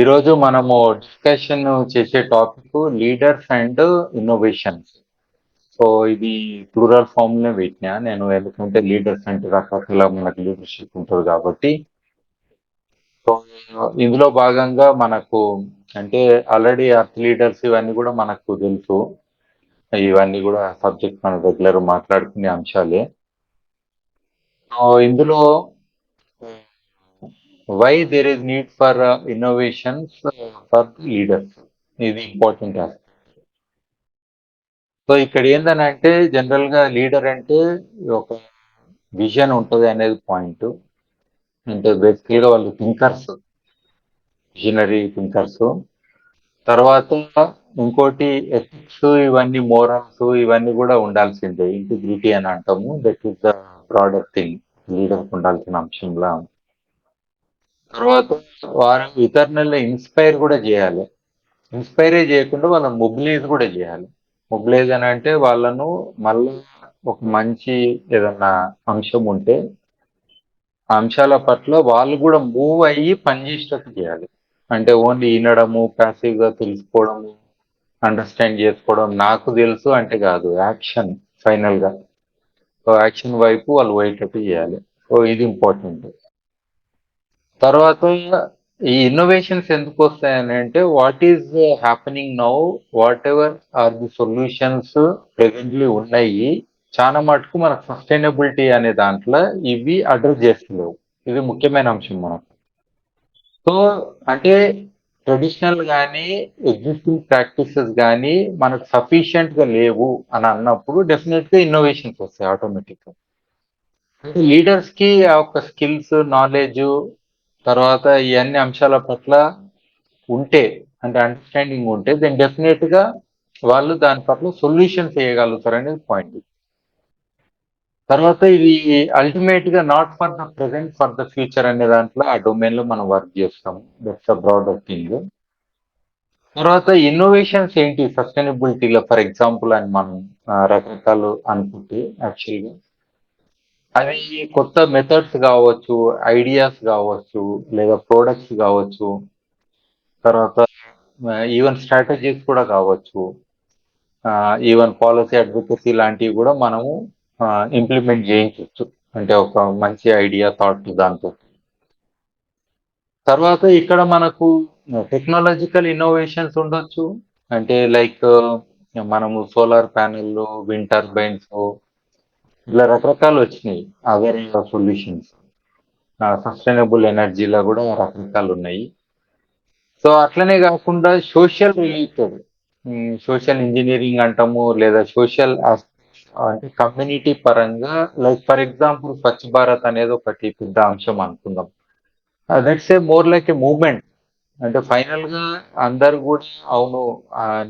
ఈరోజు మనము డిస్కషన్ చేసే topic leaders and innovations so ఇది ప్లూరల్ ఫామ్లో పెట్టినా నేను ఎందుకంటే లీడర్స్ అంటే రకరకాల మనకు లీడర్షిప్ ఉంటుంది కాబట్టి. సో ఇందులో భాగంగా మనకు అంటే ఆల్రెడీ అర్త్ లీడర్స్ ఇవన్నీ కూడా మనకు తెలుసు. ఇవన్నీ కూడా సబ్జెక్ట్ మనం రెగ్యులర్ మాట్లాడుకునే అంశాలే. సో ఇందులో why there is need for innovations for leaders ఇది ఇంపార్టెంట్ సో ఇక్కడ ఏందనంటే జనరల్గా లీడర్ అంటే ఒక విజన్ ఉంటుంది అనేది పాయింట్ అంటే బేసికల్గా వాళ్ళు థింకర్స్ విజనరీ థింకర్స్ తర్వాత ఇంకోటి ఎథిక్స్ ఇవన్నీ మోరల్స్ ఇవన్నీ కూడా ఉండాల్సిందే. ఇంటిగ్రిటీ అని అంటాము. That is the broader thing లీడర్కి ఉండాల్సిన అంశంలా. తర్వాత వారు ఇతరులని ఇన్స్పైర్ కూడా చేయాలి. ఇన్స్పైరే చేయకుండా వాళ్ళని మొబిలైజ్ కూడా చేయాలి. మొబిలైజ్ అని అంటే వాళ్ళను మళ్ళీ ఒక మంచి ఏదన్నా అంశం ఉంటే ఆ అంశాల పట్ల వాళ్ళు కూడా మూవ్ అయ్యి పనిచేసేటట్టు చేయాలి. అంటే ఓన్లీ వినడము ప్యాసివ్గా తెలుసుకోవడము అండర్స్టాండ్ చేసుకోవడం నాకు తెలుసు అంటే కాదు. యాక్షన్ ఫైనల్గా. సో యాక్షన్ వైపు వాళ్ళు పోయేటట్టు చేయాలి. సో ఇది ఇంపార్టెంట్ తర్వాత ఈ ఇన్నోవేషన్స్ ఎందుకు వస్తాయని అంటే what is happening now whatever are the solutions presently ఉన్నాయి చాలా మటుకు మనకు సస్టైనబిలిటీ అనే దాంట్లో ఇవి అడ్రస్ చేస్తలేవు. ఇది ముఖ్యమైన అంశం మనం. సో అంటే ట్రెడిషనల్ కానీ ఎగ్జిస్టింగ్ ప్రాక్టీసెస్ కానీ మనకు సఫిషియంట్గా లేవు అని అన్నప్పుడు డెఫినెట్గా ఇన్నోవేషన్స్ వస్తాయి ఆటోమేటిక్గా. అంటే లీడర్స్కి ఆ ఒక స్కిల్స్ నాలెడ్జ్ తర్వాత ఈ అన్ని అంశాల పట్ల ఉంటే అంటే అండర్స్టాండింగ్ ఉంటే దెన్ డెఫినెట్గా వాళ్ళు దాని పట్ల సొల్యూషన్ చేయగలుగుతారు అనేది పాయింట్ తర్వాత ఇది అల్టిమేట్గా not for the present for the future అనే దాంట్లో ఆ డొమైన్లో మనం వర్క్ చేస్తాం దట్స్ అ బ్రాడర్ థింగ్ తర్వాత ఇన్నోవేషన్స్ ఏంటి? సస్టైనబిలిటీలో ఫర్ ఎగ్జాంపుల్ అని మనం రకరకాలు అనుకుంటే యాక్చువల్గా అవి కొత్త మెథడ్స్ కావచ్చు ఐడియాస్ కావచ్చు లేదా ప్రోడక్ట్స్ కావచ్చు తర్వాత ఈవెన్ స్ట్రాటజీస్ కూడా కావచ్చు. ఈవెన్ పాలసీ అడ్వకసీ లాంటివి కూడా మనము ఇంప్లిమెంట్ చేయించవచ్చు అంటే ఒక మంచి ఐడియా థాట్ దాంతో. తర్వాత ఇక్కడ మనకు టెక్నాలజికల్ ఇన్నోవేషన్స్ ఉండొచ్చు. అంటే లైక్ మనము సోలార్ ప్యానెల్ విండ్ టర్బైన్స్ ఇలా రకరకాలు వచ్చినాయి. అదర్ సొల్యూషన్స్ సస్టైనబుల్ ఎనర్జీలో కూడా రకరకాలు ఉన్నాయి. సో అట్లనే కాకుండా సోషల్ రిలేటెడ్ సోషల్ ఇంజనీరింగ్ అంటాము లేదా సోషల్ అంటే కమ్యూనిటీ పరంగా like for example Swachh Bharat అనేది ఒకటి పెద్ద అంశం అనుకుందాం. That's a more like a movement అంటే ఫైనల్గా అందరు కూడా అవును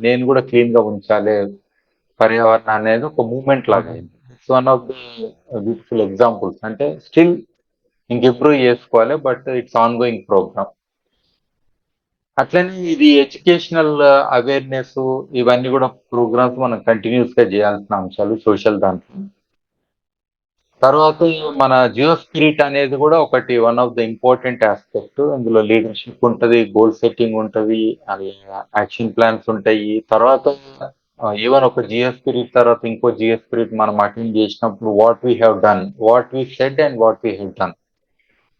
నేను కూడా క్లీన్గా ఉంచాలి పర్యావరణం అనేది ఒక మూమెంట్ లాగా అయింది. It's one of the beautiful examples అంటే స్టిల్ ఇంక ఇంప్రూవ్ చేసుకోవాలి but it's ongoing programme అట్లనే ఇది ఎడ్యుకేషనల్ uh, అవేర్నెస్ ఇవన్నీ కూడా ప్రోగ్రామ్స్ మనం కంటిన్యూస్గా చేయాల్సిన అంశాలు సోషల్ దాంట్లో. తర్వాత మన జియో స్పిరిట్ అనేది కూడా ఒకటి one of the important aspect అందులో లీడర్షిప్ ఉంటుంది గోల్ సెట్టింగ్ ఉంటుంది యాక్షన్ ప్లాన్స్ ఉంటాయి. తర్వాత Uh, ఈవెన్ ఒక జిఎస్ పీరియడ్ తర్వాత ఇంకో జిఎస్ పీరియడ్ మనం అటెండ్ చేసినప్పుడు what we have done what we said and what we have done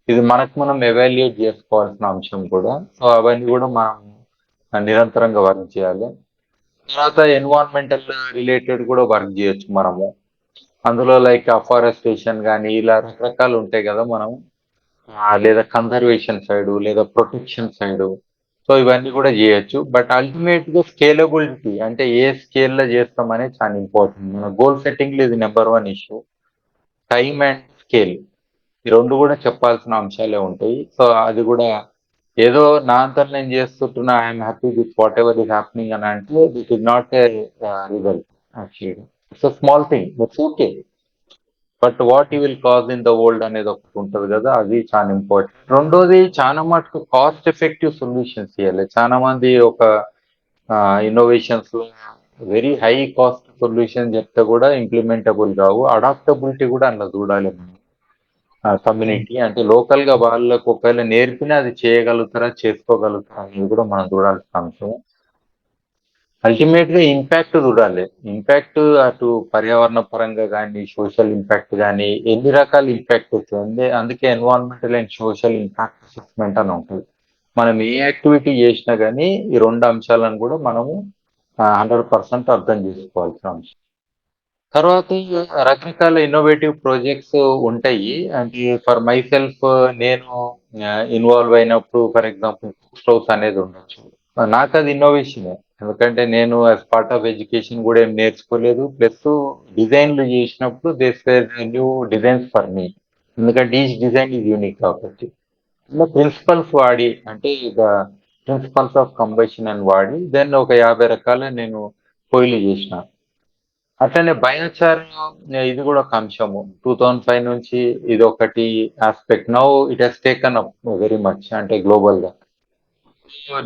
ఇది మనకు మనం ఎవాల్యుయేట్ చేసుకోవాల్సిన అంశం కూడా. సో అవన్నీ కూడా మనం uh, నిరంతరంగా వర్క్ చేయాలి. తర్వాత ఎన్విరాన్మెంటల్ రిలేటెడ్ కూడా వర్క్ చేయొచ్చు మనము. అందులో లైక్ అఫారెస్టేషన్ కానీ ఇలా రకరకాలు ఉంటాయి కదా మనం. Uh, లేదా కన్జర్వేషన్ సైడ్ లేదా ప్రొటెక్షన్ సైడ్ సో ఇవన్నీ కూడా చేయొచ్చు. బట్ అల్టిమేట్గా స్కేలబిలిటీ అంటే ఏ స్కేల్లో చేస్తామనే చాలా ఇంపార్టెంట్. మన గోల్ సెట్టింగ్ ఇది number one issue. Time and scale ఈ రెండు కూడా చెప్పాల్సిన అంశాలే ఉంటాయి. సో అది కూడా ఏదో నా అంతా నేను చేస్తుంటున్నా I'm happy with whatever is happening అని అంటే that is not a result actually it's small thing it's okay. But what you will cause in the world అనేది ఒకటి ఉంటుంది కదా అది చాలా ఇంపార్టెంట్ రెండోది చాలా మటుకు కాస్ట్ ఎఫెక్టివ్ సొల్యూషన్స్ ఇవ్వాలి చాలా మంది ఒక ఇన్నోవేషన్స్లో వెరీ హై కాస్ట్ సొల్యూషన్ చెప్తే కూడా ఇంప్లిమెంటబుల్ కావు. అడాప్టబిలిటీ కూడా అందులో చూడాలి మనం. కమ్యూనిటీ అంటే లోకల్గా వాళ్ళకు ఒకవేళ నేర్పినా అది చేయగలుగుతారా చేసుకోగలుగుతారా అనేది కూడా మనం చూడాల్సిన అంశం. అల్టిమేట్గా ఇంపాక్ట్ చూడాలి. ఇంపాక్ట్ అటు పర్యావరణ పరంగా కానీ సోషల్ ఇంపాక్ట్ కానీ ఎన్ని రకాల ఇంపాక్ట్ వస్తుంది? అందుకే environmental and social impact assessment అని ఉంటుంది. మనం ఏ యాక్టివిటీ చేసినా కానీ ఈ రెండు అంశాలను కూడా మనము హండ్రెడ్ పర్సెంట్ అర్థం చేసుకోవాల్సిన అంశం. తర్వాత రకరకాల ఇన్నోవేటివ్ ప్రాజెక్ట్స్ ఉంటాయి. అంటే ఫర్ మై సెల్ఫ్ నేను ఇన్వాల్వ్ అయినప్పుడు ఫర్ ఎగ్జాంపుల్ స్టోవ్స్ అనేది ఉండొచ్చు. నాకు అది ఇన్నోవేషన్ ఎందుకంటే నేను యాజ్ పార్ట్ ఆఫ్ ఎడ్యుకేషన్ కూడా ఏం నేర్చుకోలేదు. ప్లస్ డిజైన్లు చేసినప్పుడు these new designs for me ఎందుకంటే ఈచ్ డిజైన్ ఈజ్ యూనిక్ కాబట్టి. ఇలా ప్రిన్సిపల్స్ వాడి అంటే ఇక ప్రిన్సిపల్స్ ఆఫ్ కంబైషన్ అని వాడి దెన్ ఒక యాభై రకాల నేను పొయ్యిలు చేసిన. అట్లనే బయోచార్ ఇది కూడా ఒక అంశము. టూ థౌజండ్ ఫైవ్ నుంచి ఇది ఒకటి aspect now it has taken up very much అంటే గ్లోబల్గా.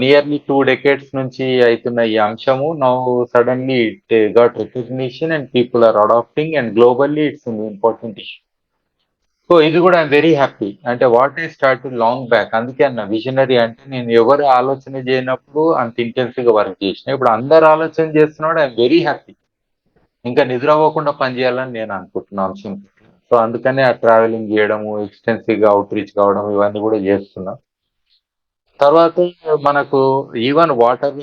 నియర్లీ టూ డెకేడ్స్ నుంచి అవుతున్న ఈ అంశము now suddenly it got recognition and people are adapting and globally it's important issue so ఇది కూడా ఐమ్ వెరీ హ్యాపీ అంటే what I start long back అందుకే అన్న విజనరీ అంటే నేను ఎవరు ఆలోచన చేయనప్పుడు అంత ఇంటెన్సివ్గా వర్క్ చేసిన ఇప్పుడు అందరు ఆలోచన చేస్తున్నాడు ఐఎమ్ వెరీ హ్యాపీ ఇంకా నిద్ర అవ్వకుండా పనిచేయాలని నేను అనుకుంటున్నాను అంశం సో అందుకనే ఆ ట్రావెలింగ్ చేయడము ఎక్స్టెన్సివ్గా అవుట్ రీచ్ కావడం ఇవన్నీ కూడా చేస్తున్నా. తర్వాత మనకు ఈవెన్ వాటర్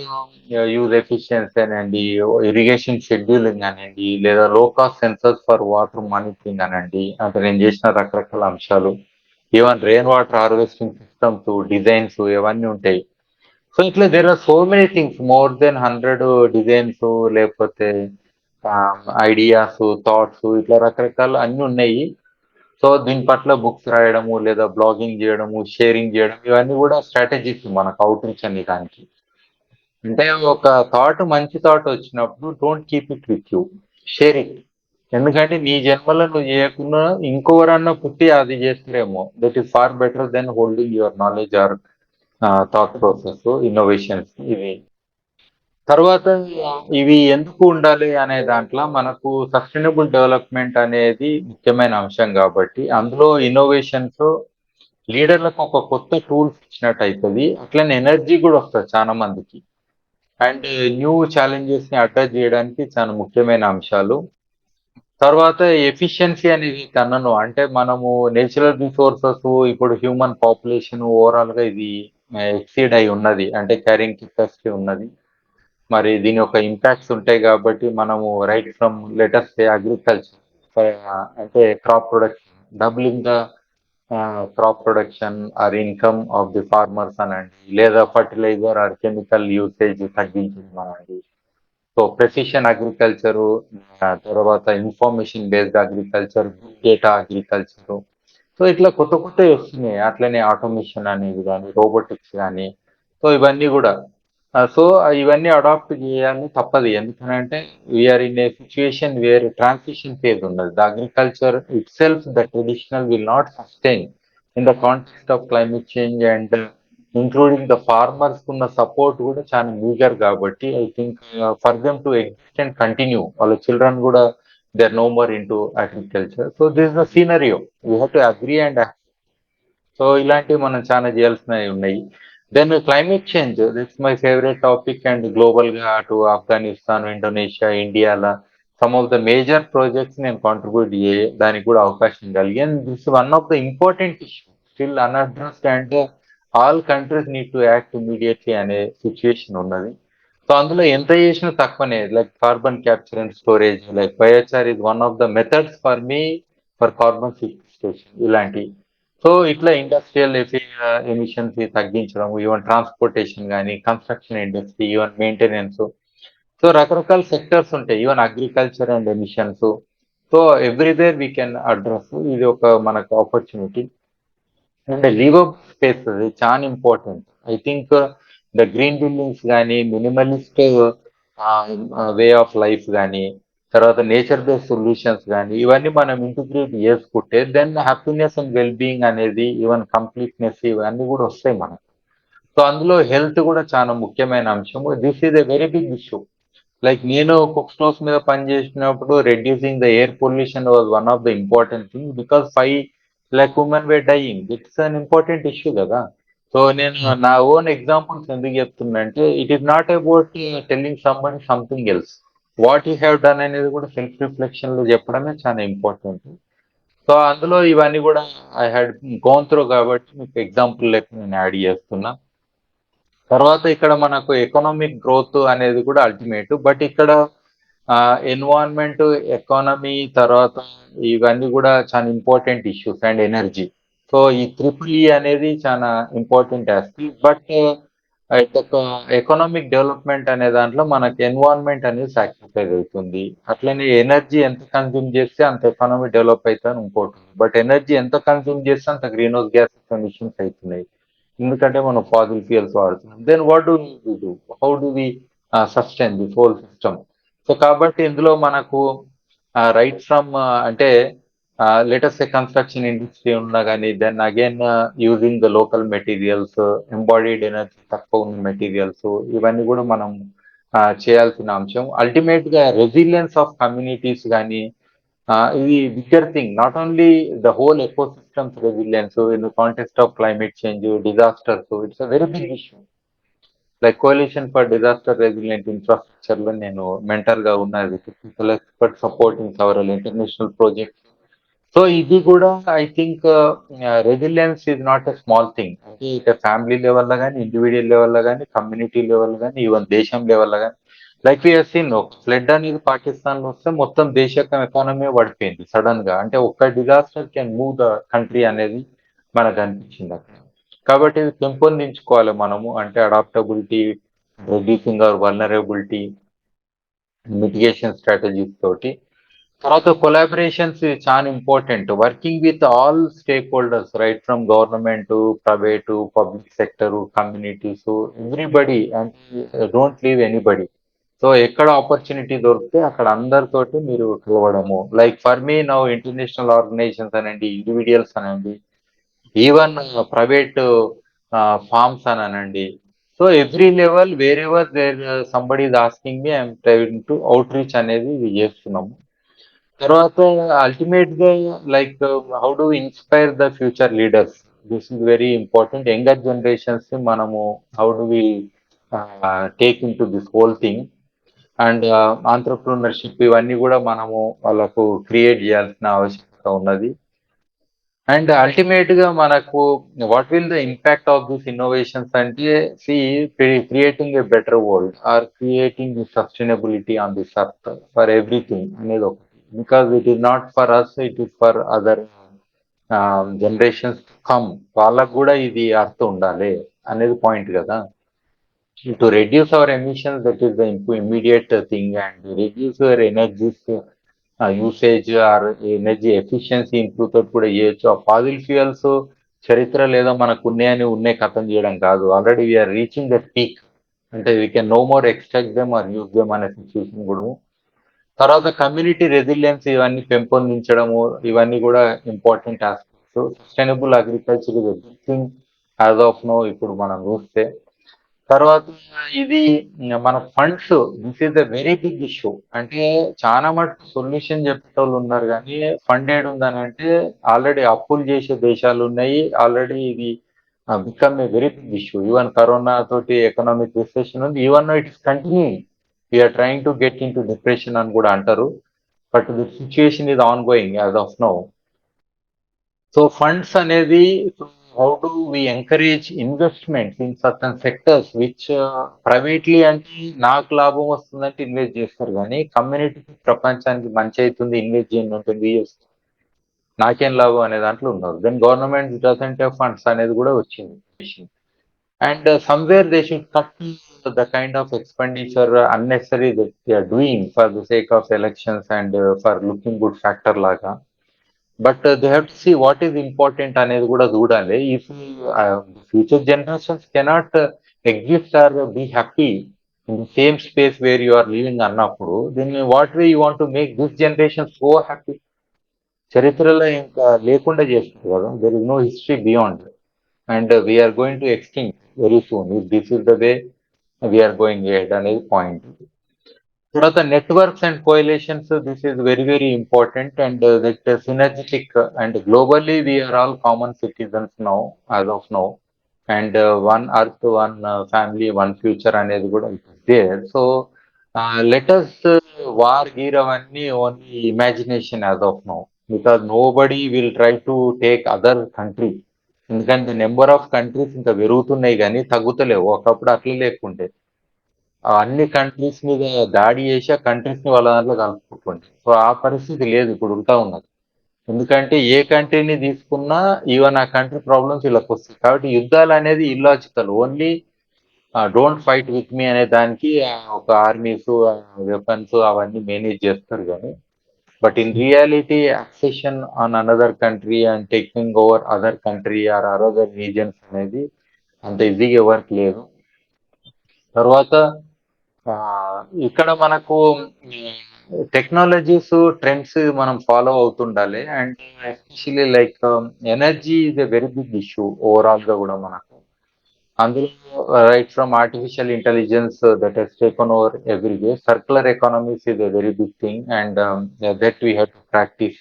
యూజ్ ఎఫిషియన్సీ అనండి ఇరిగేషన్ షెడ్యూలింగ్ అనండి లేదా low cost sensors for water monitoring అనండి. అంటే నేను చేసిన రకరకాల అంశాలు. Even rain water harvesting systems designs ఇవన్నీ ఉంటాయి. సో ఇట్లా there are so many things more than hundred designs లేకపోతే um, ఐడియాస్ థాట్స్ ఇట్లా రకరకాల అన్ని ఉన్నాయి. సో దీని పట్ల బుక్స్ రాయడము లేదా బ్లాగింగ్ చేయడము షేరింగ్ చేయడం ఇవన్నీ కూడా స్ట్రాటజీస్ మనకు అవుట్రీచ్ అనే దానికి. అంటే ఒక థాట్ మంచి థాట్ వచ్చినప్పుడు don't keep it with you share it. ఎందుకంటే నీ జన్మలో నువ్వు చేయకుండా ఇంకొవరన్నా పుట్టి అది చేస్తారేమో that is far better than holding your knowledge or thought process innovations ఇవి తర్వాత ఇవి ఎందుకు ఉండాలి అనే దాంట్లో మనకు సస్టైనబుల్ డెవలప్మెంట్ అనేది ముఖ్యమైన అంశం కాబట్టి అందులో ఇన్నోవేషన్స్ లీడర్లకు ఒక కొత్త టూల్స్ ఇచ్చినట్టు అవుతుంది అట్లనే ఎనర్జీ కూడా వస్తుంది చాలా మందికి. అండ్ న్యూ ఛాలెంజెస్ని అడ్రస్ చేయడానికి చాలా ముఖ్యమైన అంశాలు. తర్వాత ఎఫిషియన్సీ అనేది కన్నను అంటే మనము నేచురల్ రిసోర్సెస్ ఇప్పుడు హ్యూమన్ పాపులేషన్ ఓవరాల్గా ఇది eh, ఎక్సీడ్ అయి ఉన్నది. అంటే క్యారింగ్ కెపాసిటీ ఉన్నది. మరి దీని యొక్క ఇంపాక్ట్స్ ఉంటాయి కాబట్టి మనము రైట్ ఫ్రమ్ లెటర్స్ అగ్రికల్చర్ అంటే crop production doubling the crop production or income of the farmers అనండి. లేదా ఫర్టిలైజర్ ఆర్ కెమికల్ యూసేజ్ తగ్గించడం అనండి సో ప్రెసిషన్ అగ్రికల్చర్ తర్వాత information based agriculture data agriculture so ఇట్లా కొత్త కొత్తవి వస్తున్నాయి. అట్లనే ఆటోమేషన్ అనేది కానీ రోబోటిక్స్ కానీ సో ఇవన్నీ కూడా సో ఇవన్నీ అడాప్ట్ చేయాలి తప్పదు. ఎందుకనంటే we're in a situation where transition phase ఉన్నది. The agriculture itself the traditional will not sustain in the context of climate change and including the farmers ఉన్న సపోర్ట్ కూడా చాలా మీగర్ కాబట్టి I think for them to exist and continue వాళ్ళ children కూడా they are no more into agriculture so this the scenario you have to agree and so ఇలాంటివి మనం చాలా చేయాల్సినవి ఉన్నాయి. Then climate change that's my favourite topic and గ్లోబల్గా అటు Afghanistan Indonesia ఇండియాలో some of the major projects నేను contribute చేయ దానికి కూడా అవకాశం కలిగి and this one of the important issue still unaddressed and all countries need to act immediately అనే situation ఉన్నది. సో అందులో ఎంత చేసినా తక్కువనే like carbon capture and storage like Y S R is one of the methods for me for carbon sequestration ఇలాంటి. So ఇట్లా industrial uh, emissions తగ్గించడం even transportation కానీ construction industry even maintenance so రకరకాల sectors ఉంటాయి even agriculture and emissions so everywhere we can address ఇది ఒక మనకు opportunity and లీవబుల్ space అది చాలా important I think the green buildings కానీ మినిమలిస్ట్ వే ఆఫ్ లైఫ్ కానీ తర్వాత నేచర్ బేస్డ్ సొల్యూషన్స్ కానీ ఇవన్నీ మనం ఇంటిగ్రేట్ చేసుకుంటే then happiness and well being అనేది ఈవెన్ కంప్లీట్నెస్ ఇవన్నీ కూడా వస్తాయి మనకు. సో అందులో హెల్త్ కూడా చాలా ముఖ్యమైన అంశం. This is a very big issue. Like నేను కుక్ స్టోవ్స్ మీద పనిచేసినప్పుడు reducing the air pollution was one of the important thing because five like women were dying. It's an important issue కదా. So నేను నా ఓన్ ఎగ్జాంపుల్స్ ఎందుకు చెప్తున్నా అంటే it is not about telling someone something else. What you have done అనేది కూడా self రిఫ్లెక్షన్లో చెప్పడమే చాలా ఇంపార్టెంట్ సో అందులో ఇవన్నీ కూడా ఐ హ్యాడ్ గోన్ త్రూ కాబట్టి మీకు ఎగ్జాంపుల్ లెక్క నేను యాడ్ చేస్తున్నా. తర్వాత ఇక్కడ మనకు ఎకనామిక్ గ్రోత్ అనేది కూడా అల్టిమేట్ బట్ ఇక్కడ ఎన్వాన్మెంట్ ఎకానమీ తర్వాత ఇవన్నీ కూడా చాలా important issues and energy so ఈ ట్రిపుల్ ఈ e అనేది చాలా important aspect but economic development అనే దాంట్లో మనకి ఎన్వైరన్మెంట్ అనేది సాక్రిఫైస్ అవుతుంది. అట్లనే ఎనర్జీ ఎంత కన్జ్యూమ్ చేస్తే అంత ఎకానమీ డెవలప్ అవుతుంది ఇంకోటి బట్ ఎనర్జీ ఎంత కన్జ్యూమ్ చేస్తే అంత గ్రీన్ హౌస్ గ్యాసెస్ ఎమిషన్స్ అవుతున్నాయి. ఎందుకంటే మనం ఫాజిల్ ఫ్యూయల్స్ వాడుతున్నాం. Then what do do how do we sustain this whole system so కాబట్టి ఇందులో మనకు uh, రైట్ ఫ్రమ్ uh, అంటే లేటెస్ట్ కన్స్ట్రక్షన్ ఇండస్ట్రీ ఉన్నా కానీ then again using the local materials embodied energy తక్కువ ఉన్న మెటీరియల్స్ ఇవన్నీ కూడా మనం చేయాల్సిన అంశం. అల్టిమేట్గా రెసిలియన్స్ ఆఫ్ కమ్యూనిటీస్ కానీ ఇది bigger thing not only the whole ecosystems resilience in the context of climate change disasters it's a very big issue like coalition for disaster resilient ఇన్ఫ్రాస్ట్రక్చర్లో నేను మెంటర్గా ఉన్నది expert supporting several international project so ఇది కూడా I think resilience is not a small thing అంటే ఇక family లెవెల్లో కానీ individual లెవెల్లో కానీ కమ్యూనిటీ లెవెల్ కానీ ఈవెన్ దేశం లెవెల్లో కానీ లైక్ వి సీన్ ఒక ఫ్లడ్ అనేది పాకిస్తాన్లో వస్తే మొత్తం దేశ యొక్క ఎకానమీ పడిపోయింది సడన్గా అంటే ఒక్క disaster can move the country అనేది మనకు అనిపించింది అక్కడ. కాబట్టి ఇది పెంపొందించుకోవాలి మనము. అంటే adaptability reducing our vulnerability mitigation strategies తోటి. తర్వాత కొలాబరేషన్స్ చాలా important working with all stakeholders right from government private public sector communities everybody and don't leave anybody so ఎక్కడ ఆపర్చునిటీ దొరికితే అక్కడ అందరితోటి మీరు కలవడము. Like for me now international organisations అనండి individuals అనండి ఈవెన్ ప్రైవేట్ ఫార్మ్స్ అని అనండి. So every level wherever there somebody is asking me I'm striving to outreach అనేది ఇది చేస్తున్నాము. తర్వాత అల్టిమేట్గా like how do inspire the future leaders this is very important younger generations మనము how do we take into this whole thing and entrepreneurship ఇవన్నీ కూడా మనము వాళ్ళకు క్రియేట్ చేయాల్సిన ఆవశ్యకత ఉన్నది. అండ్ అల్టిమేట్గా మనకు what will the impact of this innovations అంటే see creating a better world or creating sustainability on this earth for everything అనేది ఒక because it is not for us it is for other generations come వాళ్ళకు కూడా ఇది అర్థం ఉండాలి అనేది point కదా. To reduce our emissions that is the immediate thing and reduce our energies usage or energy efficiency improve తోటి కూడా చేయొచ్చు ఆ ఫాజిల్ ఫ్యూయల్స్ చరిత్ర లేదా మనకు ఉన్నాయని ఉన్నే కథం చేయడం కాదు. Already we're reaching the peak అంటే we can no more extract them or use them అనే సిచ్యువేషన్ కూడా తర్వాత కమ్యూనిటీ రెసిలియన్స్ ఇవన్నీ పెంపొందించడము ఇవన్నీ కూడా important aspects sustainable agriculture is thing as of now ఇప్పుడు మనం చూస్తే. తర్వాత ఇది మన funds this is the very big issue అంటే చాలా మటుకు సొల్యూషన్ చెప్పేటోళ్ళు ఉన్నారు కానీ ఫండ్ ఏడు ఉందని అంటే ఆల్రెడీ అప్పులు చేసే దేశాలు ఉన్నాయి. ఆల్రెడీ ఇది become a very big issue even corona తోటి ఎకనామిక్ రిసెషన్ ఉంది. Even it is continue we're trying to get into depression అని కూడా అంటారు. But the situation is ongoing as of now so funds అనేది how do we encourage investment in certain sectors which privately అంటే నాకు లాభం వస్తుందంటే invest చేస్తారు. కానీ కమ్యూనిటీకి ప్రపంచానికి మంచి అవుతుంది ఇన్వెస్ట్ చేయండి ఉంటుంది నాకేం లాభం అనే దాంట్లో ఉన్నారు దెన్ గవర్నమెంట్ డజెంట్ ఫండ్స్ అనేది కూడా వచ్చింది. And somewhere they should cut the kind of expenditure unnecessary that they are doing for the sake of elections and for looking good factor లాగా but they have to see what is important అనేది కూడా చూడాలి. If future generations cannot exist or be happy in same space where you are living అన్నప్పుడు then what way you want to make this generation so happy చరిత్రలో ఇంకా లేకుండా చేస్తుంది కదా there is no history beyond and we're going to extinct very soon if this is the way we're going ఎడ్ అనేది point తర్వాత networks and coalitions this is very very important and that synergetic and globally we're all common citizens now as of now and one earth one family one future అనేది కూడా there so let's war gear అవన్నీ only imagination as of now because nobody will try to take other country ఎందుకంటే number of countries ఇంకా పెరుగుతున్నాయి కానీ తగ్గుతలేవు. ఒకప్పుడు అట్లా లేకుంటే అన్ని కంట్రీస్ మీద దాడి చేసి ఆ కంట్రీస్ని వాళ్ళ దాంట్లో కలుపుకుంటుంది సో ఆ పరిస్థితి లేదు ఇప్పుడు ఉంటా ఉన్నది. ఎందుకంటే ఏ కంట్రీని తీసుకున్నా ఈవెన్ ఆ కంట్రీ ప్రాబ్లమ్స్ వీళ్ళకి వస్తాయి. కాబట్టి యుద్ధాలు అనేది illogical only don't fight with me అనే దానికి ఒక ఆర్మీస్ వెపన్స్ అవన్నీ మేనేజ్ చేస్తారు కానీ but in reality accession on another country and taking over other country or other reasons అనేది అంత ఈజీగా ఎవరికి లేదు. తర్వాత ఇక్కడ మనకు టెక్నాలజీస్ ట్రెండ్స్ మనం follow అవుతుండాలి. And especially like energy is a very big issue ఓవరాల్గా కూడా మనకు. అందులో right from artificial intelligence that has taken over every day circular economies is a very big thing and that we have to practice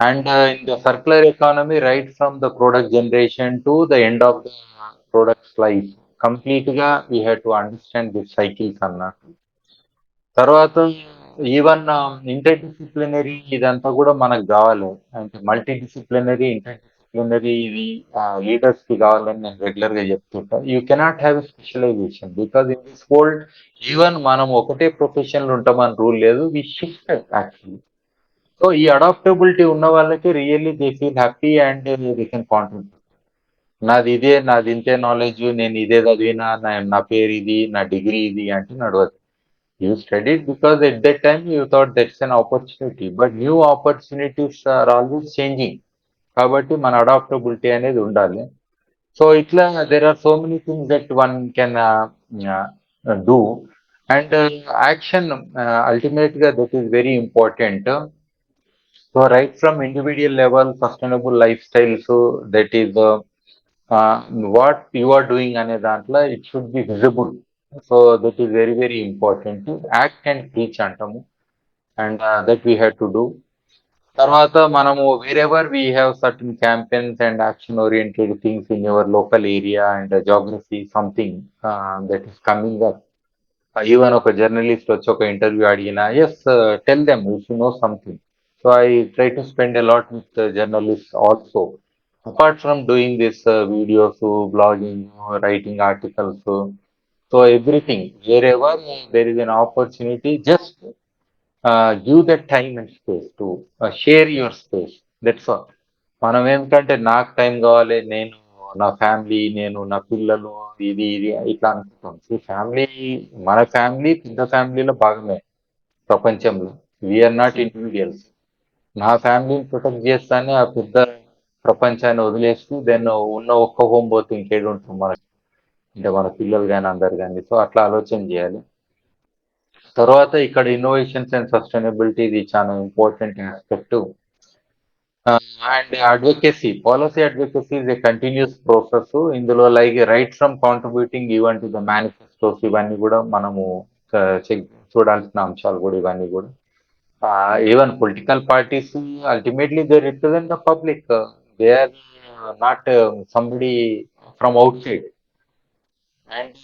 and in the the economy right from the product generation to the end of the products life కంప్లీట్గా we have to understand this cycles అన్నట్టు తర్వాత even interdisciplinary ఇదంతా కూడా మనకు కావాలి. అంటే multidisciplinary inter disciplinary ఇది లీడర్స్కి కావాలని నేను రెగ్యులర్గా చెప్తుంటా. You cannot have specialisation because in this world even మనం ఒకటే ప్రొఫెషన్లో ఉంటామని రూల్ లేదు వి షిఫ్ట్ యాక్చువల్లీ సో ఈ అడాప్టబిలిటీ ఉన్న వాళ్ళకి really they feel happy and they can contribute నాది ఇదే నాది ఇంతే నాలెడ్జ్ నేను ఇదే చదివినా నా నా పేరు ఇది నా డిగ్రీ ఇది అంటే నడవదు. You studied because at that time you thought that's an opportunity but new opportunities are always changing కాబట్టి మన అడాప్టబిలిటీ అనేది ఉండాలి. సో ఇట్లా there are so many things that one can do and action అల్టిమేట్గా that is very important so right from individual level sustainable lifestyles that is what you are doing అనే దాంట్లో it should be visible so that is very very important act and teach అంటాము. And that we have to do తర్వాత మనము wherever we have certain campaigns and action oriented things in your local area and geography something that is coming up even ఒక journalist వచ్చి ఒక interview అడిగినా yes tell them if you know something so I try to spend a lot with journalist also apart from doing this videos blogging writing articles so everything wherever there is an opportunity just give that time and space to share your space that's all మనం ఏంటంటే నాకు time కావాలి నేను నా family నేను నా పిల్లలు ఇది ఇది ఇట్లా అనుకుంటాం. ఫ్యామిలీ మన ఫ్యామిలీ పెద్ద ఫ్యామిలీలో భాగమే ప్రపంచంలో. వీఆర్ నాట్ ఇండివిజువల్స్ నా ఫ్యామిలీని ప్రొటెక్ట్ చేస్తానే ఆ పెద్ద ప్రపంచాన్ని వదిలేస్తూ దెన్ ఉన్న ఒక్క హోమ్ పోతే ఇంకేడు ఉంటాం మనకి. అంటే మన పిల్లలు కానీ అందరు కానీ సో అట్లా ఆలోచన చేయాలి. తర్వాత ఇక్కడ ఇన్నోవేషన్స్ అండ్ సస్టైనబిలిటీ ఇది చాలా important aspect and advocacy policy advocacy is a continuous process ఇందులో like right from contributing even to the manifestos ఇవన్నీ కూడా మనము చెక్ చూడాల్సిన అంశాలు కూడా ఇవన్నీ కూడా. Even political parties ultimately they represent the public they are not somebody from outside and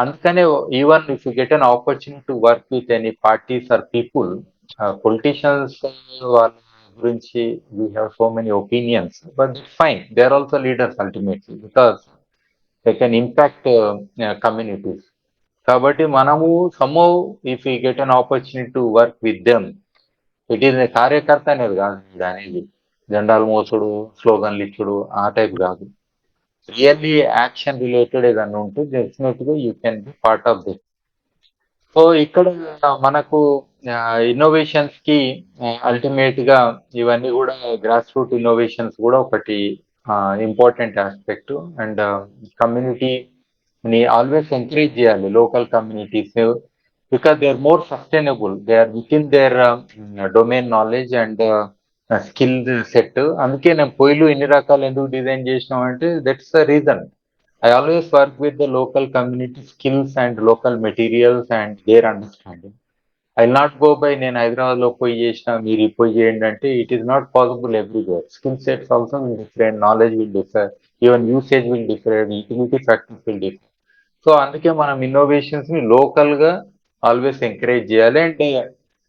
అందుకనే even if you get an opportunity to work with any parties or people politicians వాళ్ళ గురించి we have so many opinions but fine they are also leaders ultimately because they can impact communities కాబట్టి మనము సమ్మో if you get an opportunity to work with them it is కార్యకర్త అనేది కాదు అనేది జెండాలు మోసుడు స్లోగన్లు ఇచ్చుడు ఆ టైప్ కాదు. రియల్లీ యాక్షన్ రిలేటెడ్ ఏదన్నా ఉంటే డెఫినెట్గా you can be part of this so ఇక్కడ మనకు ఇన్నోవేషన్స్కి అల్టిమేట్గా ఇవన్నీ కూడా గ్రాస్ రూట్ ఇన్నోవేషన్స్ కూడా ఒకటి ఇంపార్టెంట్ ఆస్పెక్ట్ అండ్ కమ్యూనిటీ ని ఆల్వేస్ ఎంకరేజ్ చేయాలి local communities because they are more sustainable they are within their domain knowledge and skill set. అందుకే నేను పొయ్యిలు ఎన్ని రకాలు ఎందుకు డిజైన్ చేసినాం అంటే that's the reason I always work with the local community skills and local materials and their understanding I not go by నేను హైదరాబాద్లో పోయి చేసిన మీరు ఈ పోయి చేయండి అంటే it is not possible everywhere skill sets also will different knowledge will differ even usage will different utility factors will differ so అందుకే మనం ఇన్నోవేషన్స్ని లోకల్గా ఆల్వేస్ ఎంకరేజ్ చేయాలి. అంటే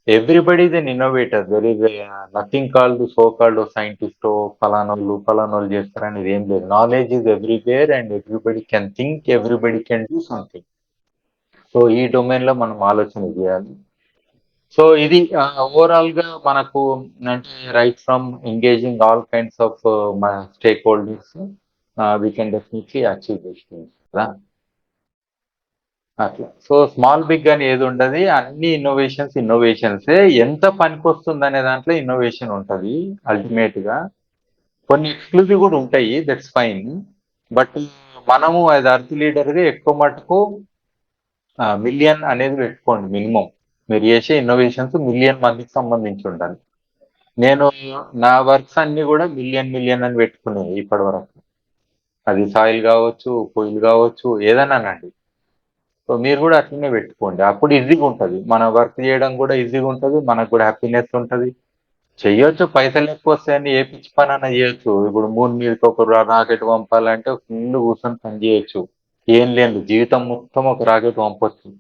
everybody is an innovator there is nothing called so called scientist ఫలానోళ్ళు ఫలానోళ్ళు చేస్తారు అనేది ఏం లేదు. Knowledge is everywhere and everybody can think everybody can do something so ఈ డొమైన్లో మనం ఆలోచన చేయాలి. సో ఇది ఓవరాల్గా మనకు అంటే right from engaging all kinds of మన stakeholders we can definitely achieve this things కదా? అట్లా. సో స్మాల్ బిగ్ అని ఏది ఉండదు. అన్ని ఇన్నోవేషన్స్ ఇన్నోవేషన్స్ ఎంత పనికి వస్తుంది అనే దాంట్లో ఇన్నోవేషన్ ఉంటుంది అల్టిమేట్గా కొన్ని ఎక్స్క్లూజివ్ కూడా ఉంటాయి దట్స్ ఫైన్ బట్ మనము యాజ్ అర్త్ లీడర్గా ఎక్కువ మటుకు మిలియన్ అనేది పెట్టుకోండి మినిమం మీరు చేసే ఇన్నోవేషన్స్ మిలియన్ మందికి సంబంధించి ఉండాలి. నేను నా వర్క్స్ అన్ని కూడా మిలియన్ మిలియన్ అని పెట్టుకున్నాయి ఇప్పటి వరకు అది సాయిల్ కావచ్చు పొయ్యిలు కావచ్చు ఏదన్నానండి సో మీరు కూడా అట్లనే పెట్టుకోండి. అప్పుడు ఈజీగా ఉంటుంది. మన వర్క్ చేయడం కూడా ఈజీగా ఉంటుంది. మనకు కూడా హ్యాపీనెస్ ఉంటుంది. చెయ్యొచ్చు పైసలు ఎక్కువ వస్తాయని ఏ పిచ్చి పని అన్న చేయొచ్చు. ఇప్పుడు మూడు మీదకి ఒక రాకెట్ పంపాలంటే ఫుల్ కూర్చొని పని చేయొచ్చు. ఏం లేదు జీవితం మొత్తం ఒక రాకెట్ పంపొచ్చు.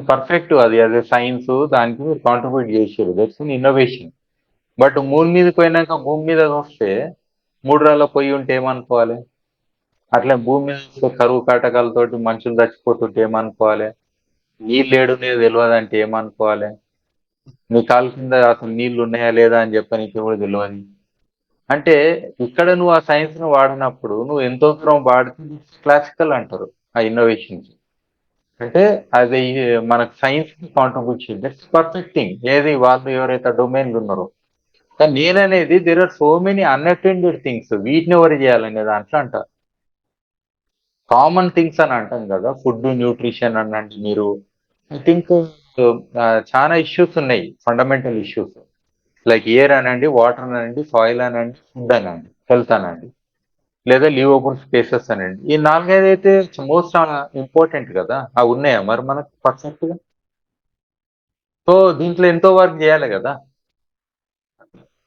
పర్ఫెక్ట్ అది. అదే సైన్స్ దానికి మీరు కాంట్రిబ్యూట్ చేసారు. That's in innovation but moon మీదకి పోయినాక భూమి మీద వస్తే మూడు రాళ్ళ పొయ్యి ఉంటే ఏమనుకోవాలి? అట్లా భూమి మీద కరువు కాటకాలతోటి మనుషులు చచ్చిపోతుంటే ఏమనుకోవాలి? నీళ్ళు ఏడునేది తెలియదు అంటే ఏమనుకోవాలి? నీ కాలు కింద అసలు నీళ్ళు ఉన్నాయా లేదా అని చెప్పని కూడా తెలియదు అంటే ఇక్కడ నువ్వు ఆ సైన్స్ను వాడినప్పుడు నువ్వు ఎంతో దూరం వాడితే క్లాసికల్ అంటారు ఆ ఇన్నోవేషన్స్ అంటే అది మనకు సైన్స్కి కాంట్రిబ్యూషన్ దట్స్ పర్ఫెక్ట్ థింగ్ ఏది వాళ్ళు ఎవరైతే డొమైన్లు ఉన్నారో. కానీ నేననేది there are so many unattended things వీటిని ఎవరు చేయాలనే దాంట్లో అంట కామన్ థింగ్స్ అని అంటాం కదా ఫుడ్ న్యూట్రిషన్ అనండి మీరు ఐ థింక్ చాలా ఇష్యూస్ ఉన్నాయి ఫండమెంటల్ ఇష్యూస్ లైక్ ఎయిర్ అనండి వాటర్ అనండి సాయిల్ అనండి ఫుడ్ అనండి హెల్త్ అనండి లేదా లీవ్ ఓపెన్ స్పేసెస్ అనండి. ఈ నాలుగైదు అయితే మోస్ట్ ఇంపార్టెంట్ కదా అవి ఉన్నాయా? మరి మనకు పర్ఫెక్ట్గా? సో దీంట్లో ఎంతో వర్క్ చేయాలి కదా.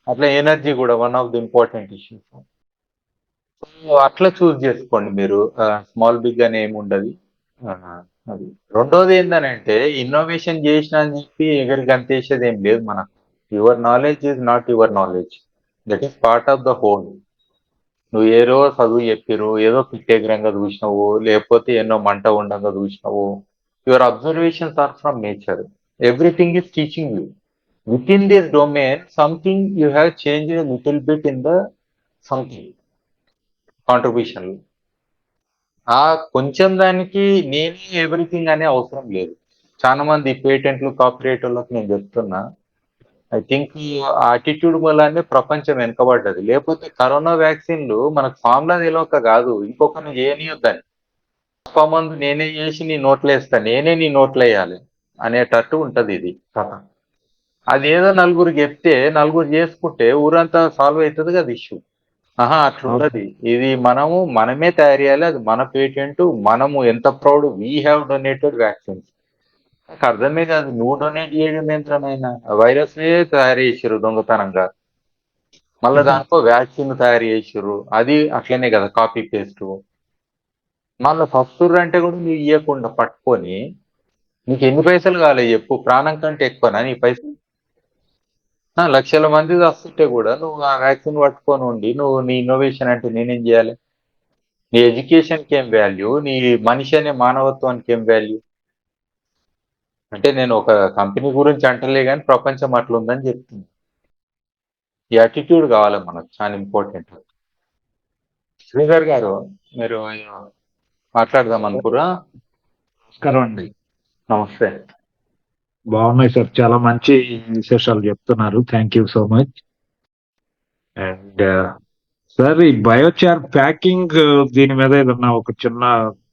అట్లా ఎనర్జీ కూడా one of the important issues అట్లా చూస్ చేసుకోండి మీరు. స్మాల్ బిగ్ అని ఏమి ఉండదు. అది. రెండోది ఏంటంటే ఇన్నోవేషన్ చేసిన అని చెప్పి ఎగరికి అంతేసేది ఏం లేదు మనకు. Your knowledge is not your knowledge that is part of the whole నువ్వు ఏదో చదువు చెప్పిరు ఏదో పిట్టేగ్రంగా చూసినావు లేకపోతే ఎన్నో మంట ఉండంగా చూసినావు. Your observations are from nature everything is teaching you within this domain something you have change little bit in the something contribution ఆ కొంచెం దానికి నేనే ఎవ్రీథింగ్ అనే అవసరం లేదు. చాలా మంది పేటెంట్లు కాపీరేట్ వాళ్ళకి నేను చెప్తున్నా. ఐ థింక్ ఆటిట్యూడ్ వల్లనే ప్రపంచం వెనుకబడ్డది. లేకపోతే కరోనా వ్యాక్సిన్లు మనకు ఫార్ములా నిలవక కాదు. ఇంకొకరిని చేయనియొద్దని. మందు నేనే చేసి నీ నోట్లో వేస్తా. నేనే నీ నోట్లో వేయాలి అనేటట్టు ఉంటది ఇది కథ. అదేదో నలుగురు చెప్తే నలుగురు చేసుకుంటే ఊరంతా సాల్వ్ అవుతుంది కదా ఇష్యూ ఆహా అట్లా ఉండదు ఇది మనము మనమే తయారు చేయాలి. అది మన పేటెంట్. మనము ఎంత proud we have donated vaccines. నాకు అర్థమే కాదు. నువ్వు డొనేట్ చేయడం ఏంటనైనా వైరస్ తయారు చేసారు దొంగతనంగా. మళ్ళీ దాంట్లో వ్యాక్సిన్ తయారు చేసారు అది అట్లనే కదా కాపీ పేస్ట్. మళ్ళీ ఫస్ట్ అంటే కూడా నువ్వు ఇవ్వకుండా పట్టుకొని నీకు ఎన్ని పైసలు కావాలి చెప్పు. ప్రాణం కంటే ఎక్కువనా? నీ పైసలు లక్షల మంది వస్తుంటే కూడా నువ్వు ఆ వ్యాక్సిన్ పట్టుకొని ఉండి నువ్వు నీ ఇన్నోవేషన్ అంటే నేనేం చేయాలి? నీ ఎడ్యుకేషన్కి ఏం వాల్యూ నీ మనిషి అనే మానవత్వానికి ఏం వాల్యూ అంటే నేను ఒక కంపెనీ గురించి అంటలే కానీ ప్రపంచం అట్లా ఉందని చెప్తుంది. ఈ అటిట్యూడ్ కావాలి మనకు చాలా ఇంపార్టెంట్ శ్రీధర్ గారు మీరు మాట్లాడదాం అనుకురా నమస్కారం అండి. నమస్తే. బాగున్నాయి సార్. చాలా మంచి విశేషాలు చెప్తున్నారు. Thank you so much and sir ఈ బయోచార్ ప్యాకింగ్ దీని మీద ఏదన్నా ఒక చిన్న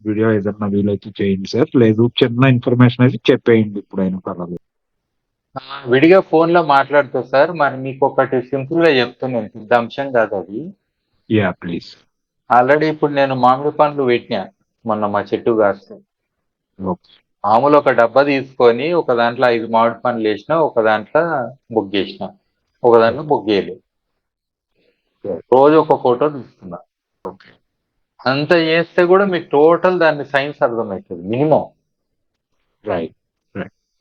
వీడియో ఏదన్నా వీలైతే చేయండి సార్. లేదు చిన్న ఇన్ఫర్మేషన్ అయితే చెప్పేయండి ఇప్పుడైనా పర్వాలేదు. విడిగా ఫోన్లో మాట్లాడుతూ సార్. మరి మీకు ఒకటి సింపుల్గా చెప్తున్నాను పెద్ద అంశం కాదు అది. యా ప్లీజ్ ఆల్రెడీ ఇప్పుడు నేను మామిడి పండ్లు పెట్టినా మొన్న మా చెట్టు కాస్తే. ఓకే మామూలు ఒక డబ్బా తీసుకొని ఒక దాంట్లో ఐదు మామిడి పండ్లు వేసిన ఒక దాంట్లో బొగ్గేసిన ఒక దాంట్లో బొగ్గేయలేదు రోజు ఒక ఫోటో తీసుకున్నా. అంత చేస్తే కూడా మీకు టోటల్ దాని సైన్స్ అర్థమవుతుంది మినిమం. రైట్.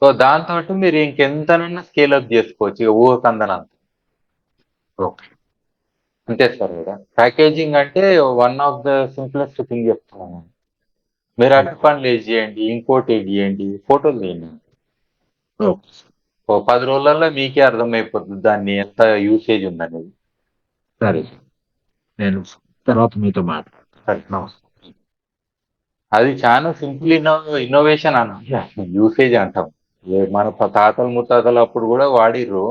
సో దాంతో మీరు ఇంకెంతనన్నా స్కేల్ అప్ చేసుకోవచ్చు ఇక ఊహకందనంత ఓకే. అంతే సార్ ప్యాకేజింగ్ అంటే one of the simplest thing చెప్తున్నాను. నేను. మీరు అరటి పండ్లు వేసి చేయండి? ఇంకోటి చేయండి? ఫోటోలు తీయండి. ఓ పది రోజులలో మీకే అర్థమైపోతుంది దాన్ని ఎంత యూసేజ్ ఉందనేది. సరే. నేను తర్వాత మీతో మాట్లాడతాను. సరే. నమస్తే. అది చాలా సింపుల్ ఇన్నో ఇన్నోవేషన్ అన్న. యూసేజ్ అంటాం. మన తాతలు ముత్తాతలు అప్పుడు కూడా వాడిర్రు.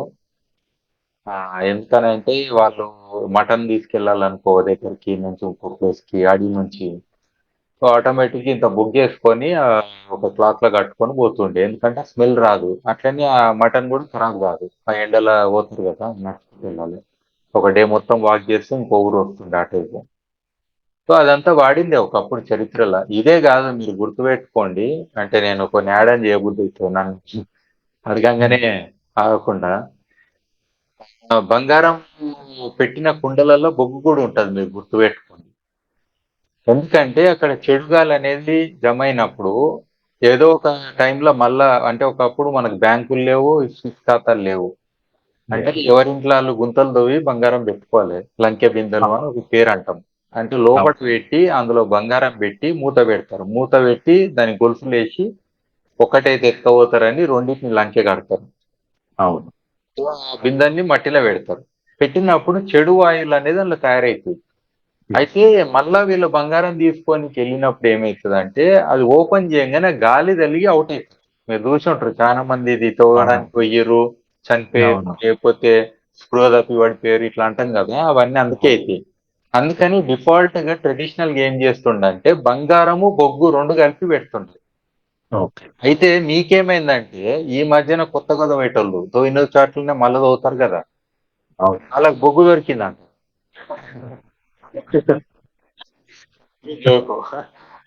ఎందుకనంటే వాళ్ళు మటన్ తీసుకెళ్ళాలనుకో దగ్గరికి నుంచి ఇంకో ప్లేస్కి అడవి నుంచి సో ఆటోమేటిక్ ఇంత బుక్ చేసుకొని ఒక క్లాత్లో కట్టుకొని పోతుండే. ఎందుకంటే స్మెల్ రాదు. అట్లనే ఆ మటన్ కూడా ఖరాబ్ కాదు. ఆ ఎండలో పోతుంది కదా నడుచుకెళ్ళాలి వెళ్ళాలి. ఒక డే మొత్తం వాక్ చేస్తే ఇంకో ఊరు వస్తుండే ఆ టైపు సో అదంతా వాడిందే ఒకప్పుడు చరిత్రలో. ఇదే కాదు మీరు గుర్తుపెట్టుకోండి. అంటే నేను కొన్ని యాడ్ అని చేయబుద్ధి నన్ను అడగంగానే ఆగకుండా. బంగారం పెట్టిన కుండలలో బొగ్గు కూడా ఉంటుంది మీరు గుర్తుపెట్టుకోండి. ఎందుకంటే అక్కడ చెడు గాలి అనేది జమ అయినప్పుడు ఏదో ఒక టైంలో మళ్ళా అంటే ఒకప్పుడు మనకు బ్యాంకులు లేవు ఖాతాలు లేవు. అంటే ఎవరింట్లో వాళ్ళు గుంతలు తవ్వి బంగారం పెట్టుకోవాలి. లంకె బిందెలు అని ఒక పేరు అంటాం. అంటే లోపల పెట్టి అందులో బంగారం పెట్టి మూత పెడతారు. మూత పెట్టి దాని గొలుసులు వేసి ఒకటైతే ఎత్తుకపోతారని రెండింటిని లంకె కడతారు. అవును. ఆ బిందెల్ని మట్టిలో పెడతారు. పెట్టినప్పుడు చెడు వాయువులు అనేది అందులో తయారవుతుంది అయితే మళ్ళా వీళ్ళు బంగారం తీసుకొని వెళ్ళినప్పుడు ఏమవుతుంది అంటే అది ఓపెన్ చేయగానే గాలి తలిగి అవుట్ అవుతుంది మీరు చూసి ఉంటారు చాలా మంది ఇది తోగడానికి పోయిర్రు చనిపోయారు. లేకపోతే స్పృహ తప్పి పడిపోయారు ఇట్లా అంటాం కదా అవన్నీ అందుకే అవుతాయి అందుకని డిఫాల్ట్గా ట్రెడిషనల్గా ఏం చేస్తుండంటే బంగారము బొగ్గు రెండు కలిపి పెడుతుండ్రు. ఓకే. అయితే మీకేమైందంటే ఈ మధ్యన కొత్త కొత్త పెట్టోళ్ళు తోయిన చాట్లనే మళ్ళీ తవ్వుతారు కదా. వాళ్ళకి బొగ్గు దొరికిందంట.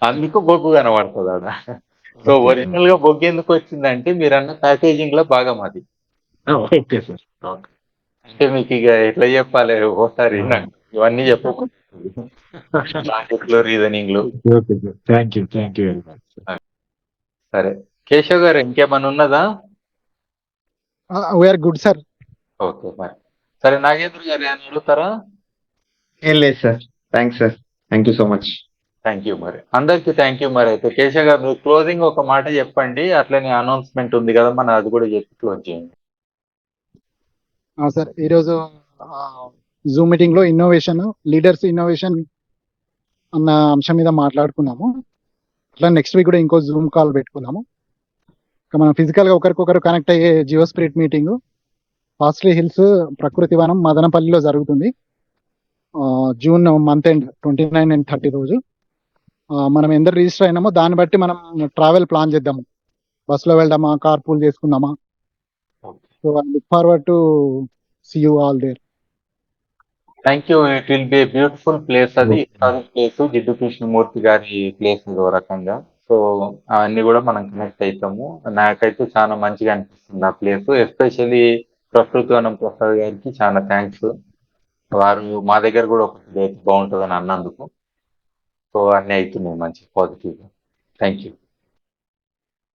అందుకు బొగ్గు కనబడుతుంది ఆడ సో ఒరిజినల్గా బొగ్గు ఎందుకు వచ్చిందంటే మీరన్న ప్యాకేజింగ్లో భాగం అది. Okay sir. అంటే మీకు ఇక ఎట్లా చెప్పాలి? ఓసారి నాకు ఇవన్నీ చెప్పకూడదు లాజిక్లు రీజనింగ్లు thank you thank you very much సరే. కేశవ్ గారు ఇంకేమైనా ఉన్నదా? వీఆర్ గుడ్ సార్ ఓకే మరి. సరే నాగేంద్ర గారు ఏమైనా అడుగుతారా? ఏం లేదు sir. Thanks sir. Thank you so much thank you మరి. అందరికి థ్యాంక్ యూ మరి. అయితే కేశవ్ గారు మీరు క్లోజింగ్ ఒక మాట చెప్పండి. అట్లనే అనౌన్స్మెంట్ ఉంది కదా మన అది కూడా చెప్పి క్లోజ్ చేయండి. సార్ ఈరోజు జూమ్ మీటింగ్లో ఇన్నోవేషన్ లీడర్స్ ఇన్నోవేషన్ అన్న అంశం మీద మాట్లాడుకున్నాము. అట్లా నెక్స్ట్ వీక్ కూడా ఇంకో జూమ్ కాల్ పెట్టుకున్నాము. ఇక మనం ఫిజికల్గా ఒకరికొకరు కనెక్ట్ అయ్యే geo spirit meeting Horsley hills ప్రకృతి వనం మదనపల్లిలో జరుగుతుంది. June month end twenty nine and thirty రోజు. ఆ, మనం ఎందరు రిజిస్టర్ అయినామో దాన్ని బట్టి మనం ట్రావెల్ ప్లాన్ చేద్దాము. బస్సులో వెళ్దామా కార్ పూల్ చేసుకుందామా? So I look forward to see you all there thank you it will be beautiful place అది హిస్టారిక్ ప్లేస్ జిడ్డు కృష్ణమూర్తి గారి ప్లేస్ ఓ రకంగా. సో అవన్నీ కూడా మనం కనెక్ట్ అవుతాము నాకైతే చాలా మంచిగా అనిపిస్తుంది ఆ ప్లేస్ ఎస్పెషల్లీ ప్రకృతి వనం ప్రసాద్ గారికి చాలా థ్యాంక్స్ వారు మా దగ్గర కూడా ఒక డేట్ బాగుంటుందని అన్నందుకు. సో అన్నీ అవుతున్నాయి మంచి పాజిటివ్గా థ్యాంక్ యూ